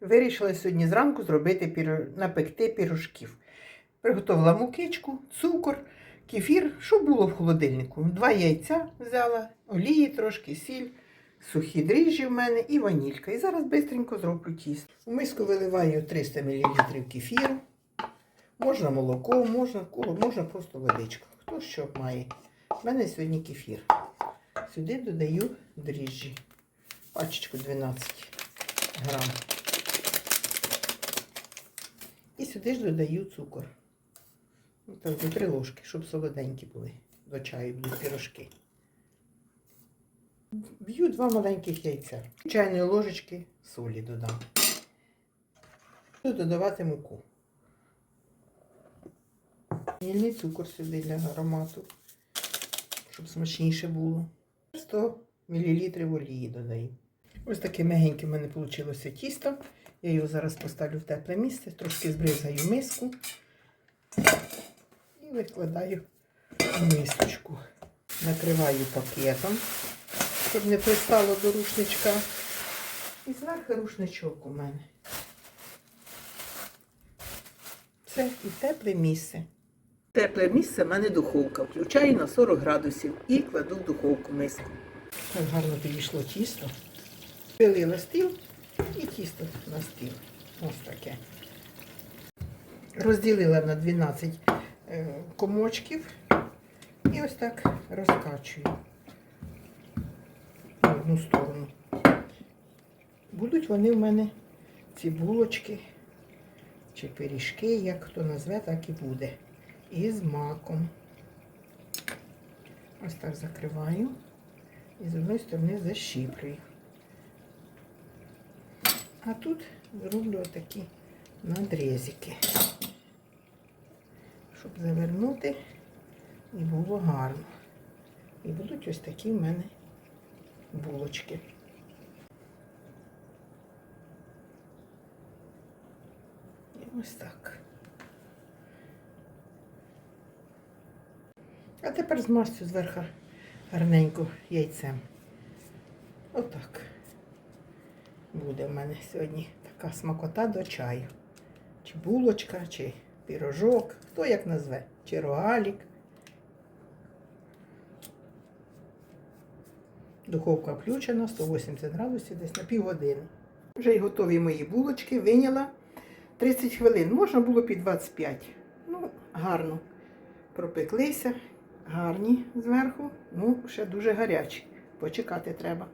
Вирішила сьогодні зранку зробити піро... напекти пірожків. Приготувала мукичку, цукор, кефір, що було в холодильнику. Два яйця взяла, олії трошки, сіль, сухі дріжджі в мене і ванілька. І зараз швидко зроблю тісто. У миску виливаю 300 мл кефіру. Можна молоко, можна, коло, можна просто водичку. Хто що має. У мене сьогодні кефір. Сюди додаю дріжджі. Пачечку 12 грам. І сюди ж додаю цукор. Ну, Так, три ложки, щоб солоденькі були. До чаю будуть пірожки. Б'ю два маленьких яйця. Чайної ложечки солі додам. Буду додавати муку. Ванільний цукор сюди для аромату, щоб смачніше було. 100 мл олії додаю. Ось таке мягеньке в мене вийшло тісто. Я його зараз поставлю в тепле місце, трошки збризгаю миску і викладаю в мисочку. Накриваю пакетом, щоб не пристало до рушничка. І зверху рушничок у мене. Це і тепле місце. Тепле місце в мене духовка. Включаю на 40 градусів і кладу в духовку миску. Так гарно підійшло тісто. Пилила стіл і тісто на стіл. Ось таке. Розділила на 12 е, комочків і ось так розкачую в одну сторону. Будуть вони в мене ці булочки чи пиріжки, як хто назве, так і буде. І з маком. Ось так закриваю і з одної сторони защіплюю. А тут зроблю такі надрізики, щоб завернути і було гарно. І будуть ось такі в мене булочки. І ось так. А тепер змажцю зверху гарненько яйцем. Отак. Буде в мене сьогодні така смакота до чаю. Чи булочка, чи пірожок, хто як назве, чи рогалік. Духовка включена, 180 градусів, десь на півгодини. Вже й готові мої булочки, виняла 30 хвилин. Можна було під 25. Ну, гарно. Пропеклися, гарні зверху, ну, ще дуже гарячі. Почекати треба.